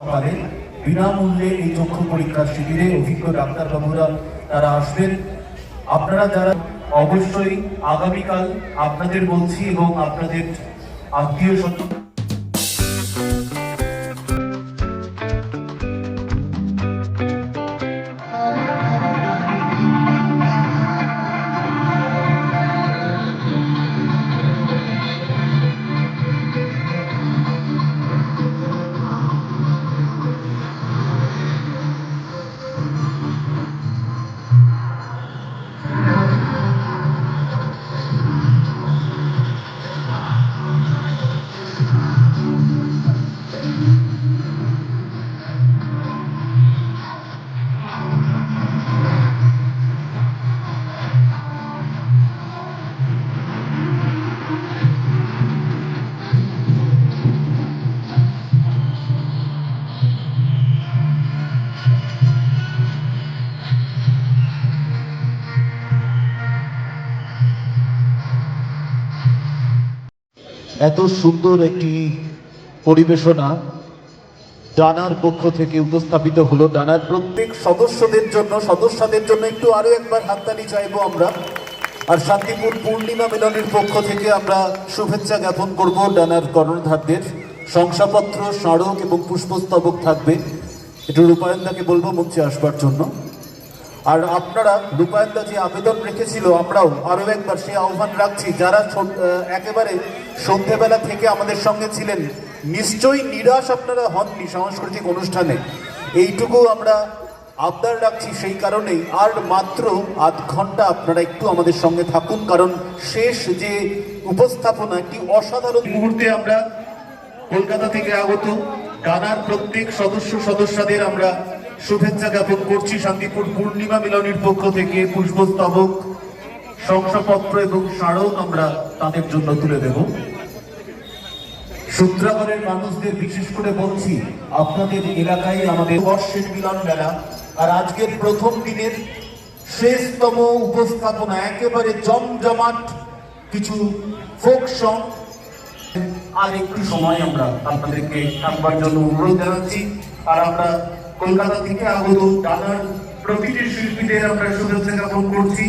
পারে বিনামূল্যে এই চক্ষু পরীক্ষার শিবিরে অভিজ্ঞ ডাক্তারবাবুরা তারা আসবেন। আপনারা যারা অবশ্যই আগামীকাল আপনাদের বলছি এবং আপনাদের আত্মীয় স্বজন এত সুন্দর একটি পরিবেশনা ডানার পক্ষ থেকে উপস্থাপিত হলো। ডানার প্রত্যেক সদস্যদের জন্য সদস্যদের জন্য একটু আরও একবার হাততালি চাইব আমরা। আর শান্তিপুর পূর্ণিমা মিলনের পক্ষ থেকে আমরা শুভেচ্ছা জ্ঞাপন করব ডানার কর্ণধারদের। শংসাপত্র, স্মারক এবং পুষ্পস্তবক থাকবে। একটু রূপায়ণদাকে বলব মঞ্চে আসবার জন্য। আর আপনারা রূপায়ণদা যে আবেদন রেখেছিল, আমরাও আরও একবার সেই আহ্বান রাখছি। যারা একেবারে সন্ধ্যেবেলা থেকে আমাদের সঙ্গে ছিলেন, নিশ্চয়ই নিরাশ আপনারা হননি সাংস্কৃতিক অনুষ্ঠানে। এইটুকু আমরা আবদার রাখছি সেই কারণেই। আর মাত্র আধ ঘণ্টা আপনারা একটু আমাদের সঙ্গে থাকুন, কারণ শেষ যে উপস্থাপনা, একটি অসাধারণ মুহূর্তে আমরা কলকাতা থেকে আগত, ডানার প্রত্যেক সদস্য সদস্যদের আমরা শুভেচ্ছা জ্ঞাপন করছি শান্তিপুর পূর্ণিমা মিলনের পক্ষ থেকে পুষ্পস্তবক, শংসাপত্র এবং স্মারক আমরা তাদের জন্য তুলে দেব। সূত্রাগরের মানুষদের বিশেষ করে বলছি, আপনাদের এলাকায় আমাদের বর্ষের মিলন মেলা আর আজকের প্রথম দিনের শেষতম উপস্থাপনা, একেবারে জমজমাট কিছু ফোক সং। আর একটু সময় আমরা আপনাদেরকে থাকবার জন্য অনুরোধ জানাচ্ছি। আর আমরা কলকাতা থেকে আগত টানার প্রতিটি শিল্পীদের আমরা শুভেচ্ছা জ্ঞাপন করছি।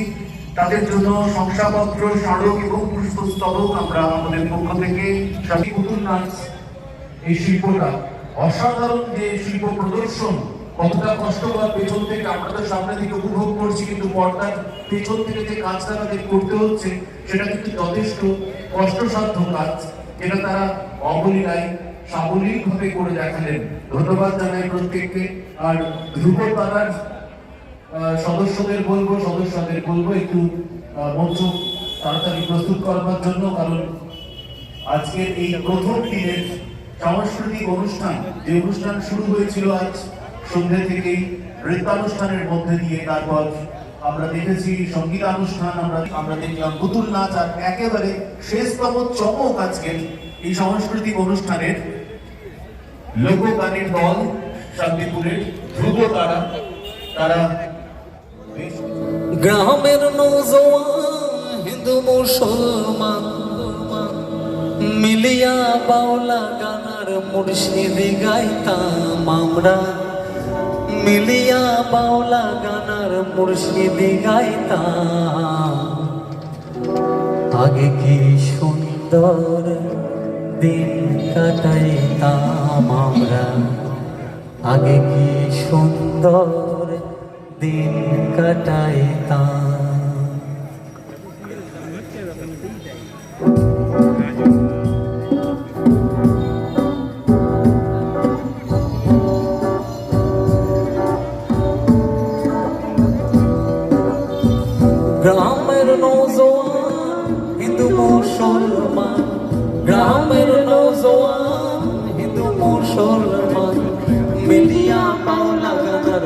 তাদের জন্য শংসাপত্র, স্মারক এবং পুষ্পস্তবক আমরা আমাদের পক্ষ থেকে পুতুল নাচ, এই শিল্পটা। অসাধারণ যে শিল্প প্রদর্শন, কতটা কষ্টকর পেছন থেকে আমরা তো সামনে থেকে উপভোগ করছি, কিন্তু পর্দার পেছন থেকে যে কাজটা তাদের করতে হচ্ছে, সেটা কিন্তু যথেষ্ট কষ্টসাধ্য কাজ। যেটা তারা অবলীলায় সাবলীল ভাবে করে দেখালেন। ধন্যবাদ জানাই প্রত্যেককে। আর ধ্রুব পাড়ার সদস্যদের বলব সদস্যদের বলব, একটু মঞ্চ তাড়াতাড়ি প্রস্তুত করবার জন্য, কারণ আজকের এই প্রথম দিনের সাংস্কৃতিক অনুষ্ঠান, যে অনুষ্ঠান শুরু হয়েছিল আজ সন্ধ্যে থেকেই, নৃত্যানুষ্ঠানের মধ্যে দিয়ে তারপর আমরা দেখেছি সঙ্গীতানুষ্ঠান, আমরা আমরা দেখলাম পুতুল নাচ, আর একেবারে শেষতম চমক আজকের এই সাংস্কৃতিক অনুষ্ঠানের। লোকগানের দল, শান্তিপুরের ধ্রুব তারা তারা গ্রামের হিন্দু মুসলমান, মিলিয়া বাউলা গানার মুর্শিদি গাইতাম আমরা। মিলিয়া বাউলা গানার মুর্শিদি গাইতাম। আগে কি সুন্দর দিন কাটাইতাম আমরা। আগে কি সুন্দর দিন কাটাইতাম গ্রামের নৌজওয়ান হিন্দু মুসলমান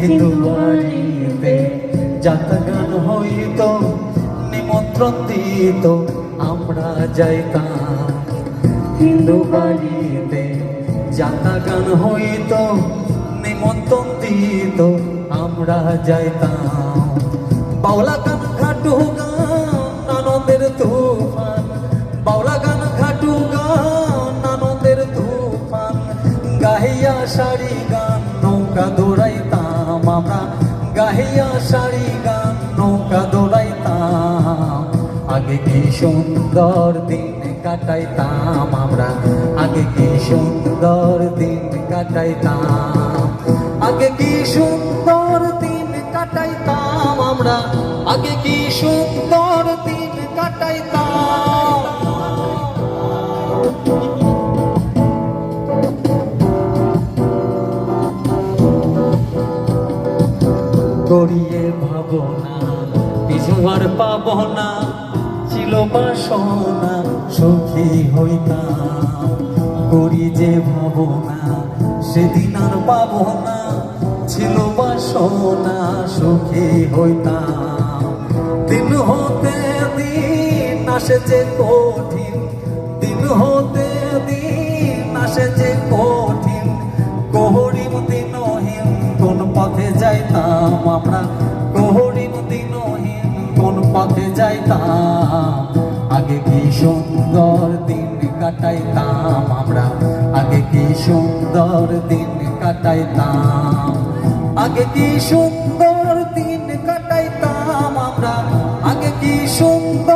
হিন্দু বাড়িতে যাতা গান হইত, নিমন্ত্রণ দিত, আমরা যাইতাম। হিন্দু বাড়িতে যাতা গান হইত, নিমন্ত্রণ দিত, আমরা যাইতাম। বাউলা গান ঘাটু গান, আনন্দের তুফান। বাউলা গান ঘাটু গান, আনন্দের তুফান। গাহিয়া শাড়ি গান, নৌকা আমরা গাহিয়া শাড়ি গান, নৌকা দৌড়াইতাম আগে কি সুন্দর দিন কাটাইতাম আমরা? আগে কি সুন্দর দিন কাটাইতাম? আগে কি সুন্দর দিন কাটাইতাম আমরা? আগে কি সুন্দর দিন কাটাইতাম? গড়িয়ে ভাবনা, কিছু আর পাব না, ছিল বাসনা, সুখী হইতাম। করি যে ভাবনা, সেদিন আর পাব না, ছিল বাসনা, সুখী হইতাম। দিন হতে দিন আসে যে কঠিন, দিন হতে যাইতাম, আমরা কোহরিম দিনহীন কোন পথে যাইতাম। আগে কি সুন্দর দিন কাটাইতাম, আমরা আগে কি সুন্দর দিন কাটাইতাম। আগে কি সুন্দর দিন কাটাইতাম, আমরা আগে কি সুন্দর